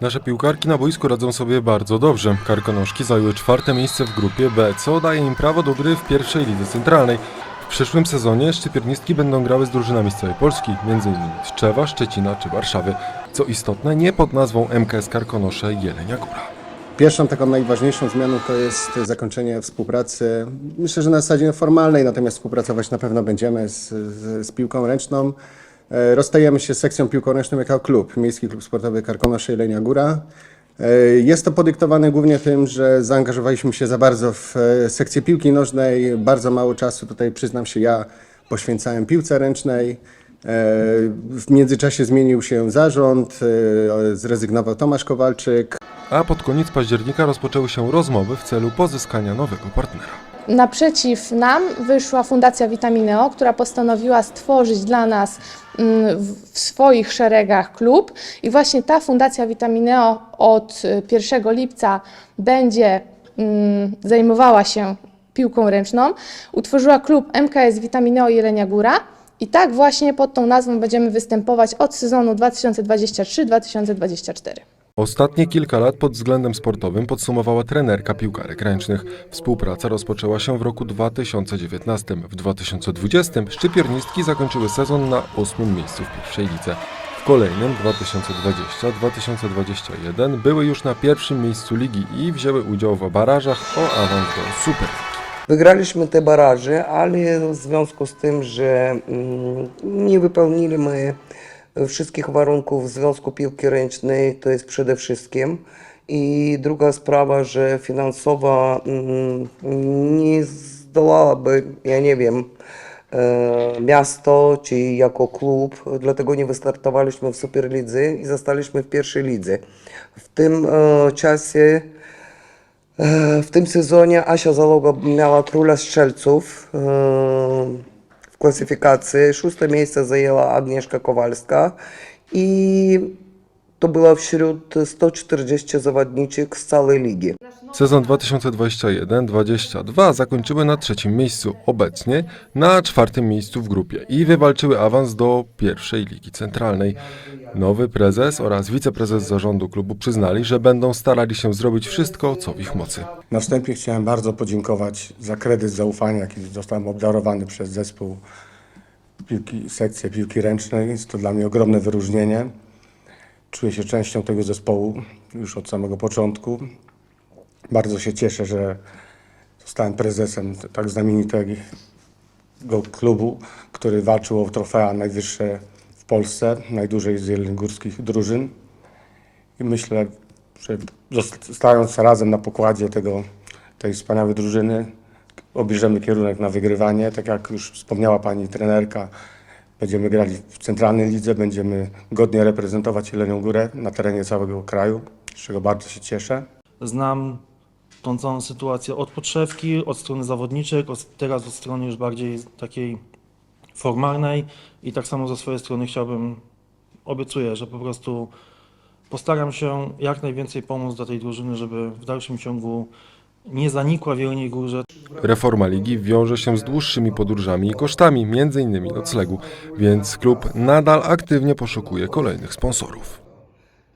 Nasze piłkarki na boisku radzą sobie bardzo dobrze. Karkonoszki zajęły czwarte miejsce w grupie B, co daje im prawo do gry w pierwszej lidze centralnej. W przyszłym sezonie szczypiornistki będą grały z drużynami z całej Polski, m.in. z Tczewa, Szczecina czy Warszawy. Co istotne, nie pod nazwą MKS Karkonosze Jelenia Góra. Pierwszą taką najważniejszą zmianą to jest zakończenie współpracy, myślę, że na zasadzie formalnej, natomiast współpracować na pewno będziemy z, z, z piłką ręczną. E, Rozstajemy się z sekcją piłką ręczną jako klub, Miejski Klub Sportowy Karkonosze Jelenia Góra. E, Jest to podyktowane głównie tym, że zaangażowaliśmy się za bardzo w e, sekcję piłki nożnej. Bardzo mało czasu tutaj, przyznam się, ja poświęcałem piłce ręcznej. W międzyczasie zmienił się zarząd, zrezygnował Tomasz Kowalczyk. A pod koniec października rozpoczęły się rozmowy w celu pozyskania nowego partnera. Naprzeciw nam wyszła Fundacja Vitamineo, która postanowiła stworzyć dla nas mm, w- swoich szeregach klub i właśnie ta Fundacja Vitamineo od y, 1 lipca będzie mm, zajmowała się piłką ręczną. Utworzyła klub MKS Vitamineo Jelenia Góra i tak właśnie pod tą nazwą będziemy występować od sezonu 2023-2024. Ostatnie kilka lat pod względem sportowym podsumowała trenerka piłkarek ręcznych. Współpraca rozpoczęła się w roku 2019. W 2020 szczypiornistki zakończyły sezon na ósmym miejscu w pierwszej lidze. W kolejnym 2020-2021 były już na pierwszym miejscu ligi i wzięły udział w barażach o awans do Super. Wygraliśmy te baraże, ale w związku z tym, że mm, nie wypełniliśmy wszystkich warunków Związku Piłki Ręcznej, to jest przede wszystkim. I druga sprawa, że finansowa mm, nie zdołałaby, ja nie wiem, e, miasto czy jako klub, dlatego nie wystartowaliśmy w Superlidze i zostaliśmy w pierwszej lidze. W tym e, czasie E, W tym sezonie Asia Zaloga miała króla strzelców в классификации. Шестое место заняла Агнешка Ковальска. И to była wśród 140 zawodniczek z całej ligi. Sezon 2021-22 zakończyły na trzecim miejscu, obecnie na czwartym miejscu w grupie i wywalczyły awans do pierwszej ligi centralnej. Nowy prezes oraz wiceprezes zarządu klubu przyznali, że będą starali się zrobić wszystko, co w ich mocy. Na wstępie chciałem bardzo podziękować za kredyt zaufania, jaki zostałem obdarowany przez zespół piłki, sekcję piłki ręcznej. Jest to dla mnie ogromne wyróżnienie. Czuję się częścią tego zespołu już od samego początku. Bardzo się cieszę, że zostałem prezesem tak znamienitego klubu, który walczył o trofea najwyższe w Polsce, najdłużej z jeleniogórskich drużyn. I myślę, że stając razem na pokładzie tego, tej wspaniałej drużyny, obierzemy kierunek na wygrywanie. Tak jak już wspomniała pani trenerka, będziemy grali w centralnej lidze, będziemy godnie reprezentować Jelenią Górę na terenie całego kraju, z czego bardzo się cieszę. Znam tą całą sytuację od podszewki, od strony zawodniczek, od, teraz od strony już bardziej takiej formalnej i tak samo ze swojej strony chciałbym, obiecuję, że po prostu postaram się jak najwięcej pomóc dla tej drużyny, żeby w dalszym ciągu nie zanikła w Jeleniej Górze. Reforma ligi wiąże się z dłuższymi podróżami i kosztami, m.in. noclegu, więc klub nadal aktywnie poszukuje kolejnych sponsorów.